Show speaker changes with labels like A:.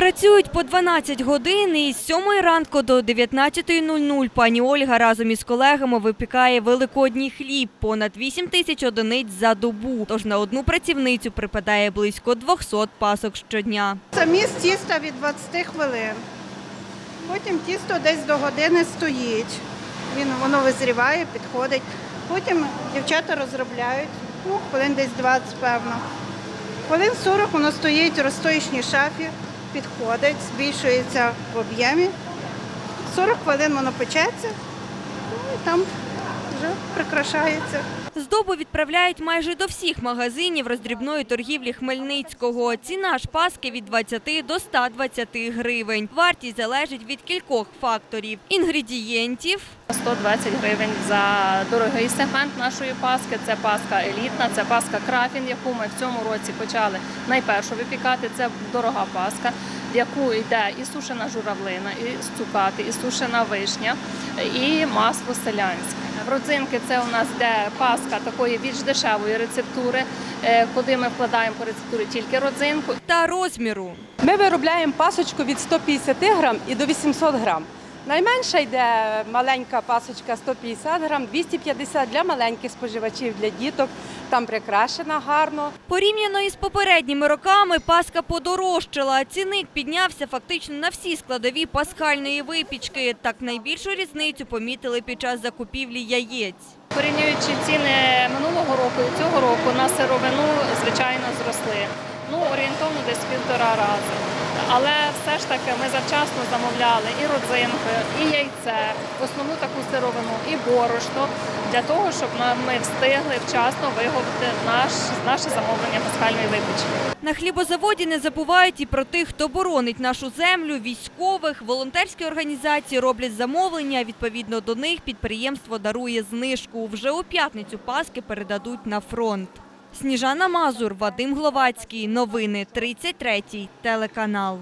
A: Працюють по 12 годин і з 7 ранку до 19.00 пані Ольга разом із колегами випікає великодній хліб понад 8 тисяч одиниць за добу. Тож на одну працівницю припадає близько 200 пасок щодня.
B: Самі з тіста від 20 хвилин. Потім тісто десь до години стоїть. Він, воно визріває, підходить. Потім дівчата розробляють, ну, хвилин десь 20, певно. Хвилин 40 воно стоїть в розстоїчній шафі, підходить, збільшується в об'ємі. 40 хвилин воно печеться, ну і там вже прикрашається.
A: Здобу відправляють майже до всіх магазинів роздрібної торгівлі Хмельницького. Ціна ж паски від 20 до 120 гривень. Вартість залежить від кількох факторів – інгредієнтів,
C: 120 гривень за дорогий сегмент нашої паски. Це паска елітна, це паска крафін, яку ми в цьому році почали найпершу випікати. Це дорога паска, в яку йде і сушена журавлина, і цукати, і сушена вишня, і масло селянське. Родзинки це у нас де паска такої більш дешевої рецептури, е, куди ми вкладаємо по рецептурі тільки родзинку.
A: та розміру.
D: Ми виробляємо пасочку від 150 грам і до 800 грам. Найменша йде маленька пасочка 150 грам, 250 для маленьких споживачів, для діток. Там прикрашена гарно.
A: Порівняно із попередніми роками паска подорожчала. Цінник піднявся фактично на всі складові пасхальної випічки. Так найбільшу різницю помітили під час закупівлі яєць.
C: Порівнюючи ціни минулого року і цього року на сировину, звичайно, зросли. Ну, орієнтовно десь півтора рази. Але все ж таки ми завчасно замовляли і родзинки, і яйце, основну таку сировину, і борошно для того, щоб ми встигли вчасно виготовити наш, наше замовлення пасхальної випічки.
A: На хлібозаводі не забувають і про тих, хто боронить нашу землю, військових. Волонтерські організації роблять замовлення. Відповідно до них підприємство дарує знижку. Вже у п'ятницю паски передадуть на фронт. Сніжана Мазур, Вадим Гловацький. Новини 33 телеканал.